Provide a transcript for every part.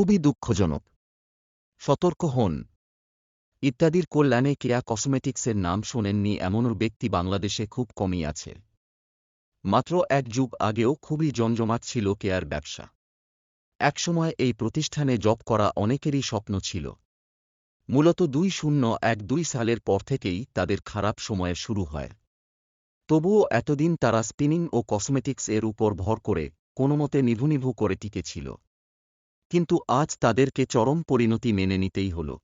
খুবই দুঃখজনক। সতর্ক হন। ইত্যাদির কল্যাণে কেয়া কসমেটিক্সের নাম শোনেননি এমনও ব্যক্তি বাংলাদেশে খুব কমই আছে। মাত্র এক যুগ আগেও খুবই জমজমাট ছিল কেয়ার ব্যবসা। একসময় এই প্রতিষ্ঠানে জব করা অনেকেরই স্বপ্ন ছিল। মূলত দুই শূন্য এক দুই সালের পর থেকেই তাদের খারাপ সময়ের শুরু হয়। তবুও এতদিন তারা স্পিনিং ও কসমেটিক্স এর উপর ভর করে কোনোমতে নিভু করে টিকেছিল কিন্তু আজ তাদেরকে চরম পরিণতি মেনে নিতেই হল।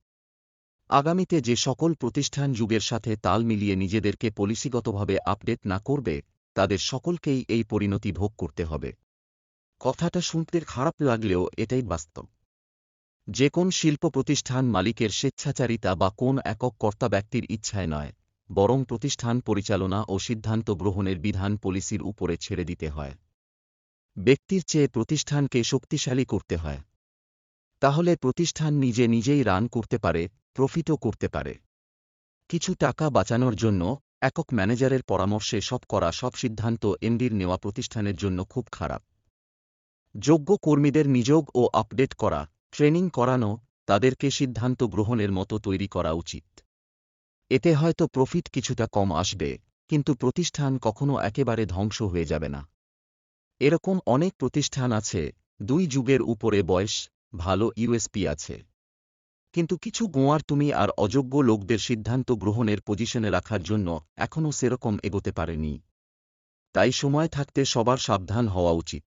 আগামীতে যে সকল প্রতিষ্ঠান যুগের সাথে তাল মিলিয়ে নিজেদেরকে পলিসিগতভাবে আপডেট না করবে, তাদের সকলকেই এই পরিণতি ভোগ করতে হবে। কথাটা শুনতে খারাপ লাগলেও এটাই বাস্তব। যে কোন শিল্প প্রতিষ্ঠান মালিকের স্বেচ্ছাচারিতা বা কোন একক কর্তা ব্যক্তির ইচ্ছায় নয়, বরং প্রতিষ্ঠান পরিচালনা ও সিদ্ধান্ত গ্রহণের বিধান পলিসির উপরে ছেড়ে দিতে হয়। ব্যক্তির চেয়ে প্রতিষ্ঠানকে শক্তিশালী করতে হয়। তাহলে প্রতিষ্ঠান নিজে নিজেই রান করতে পারে, প্রফিটও করতে পারে। কিছু টাকা বাঁচানোর জন্য একক ম্যানেজারের পরামর্শে সব করা সব সিদ্ধান্ত এমডির নেওয়া প্রতিষ্ঠানের জন্য খুব খারাপ। যোগ্য কর্মীদের নিযোগ ও আপডেট করা, ট্রেনিং করানো, তাদেরকে সিদ্ধান্ত গ্রহণের মতো তৈরি করা উচিত। এতে হয়তো প্রফিট কিছুটা কম আসবে, কিন্তু প্রতিষ্ঠান কখনো একেবারে ধ্বংস হয়ে যাবে না। এরকম অনেক প্রতিষ্ঠান আছে, দুই যুগের উপরে বয়স ভালো ইউএসপি আছে। কিন্তু কিছু গোয়ার তুমি আর অযোগ্য লোকদের সিদ্ধান্ত গ্রহণের পজিশনে রাখার জন্য এখনও সেরকম এগোতে পারেনি। তাই সময় থাকতে সবার সাবধান হওয়া উচিত।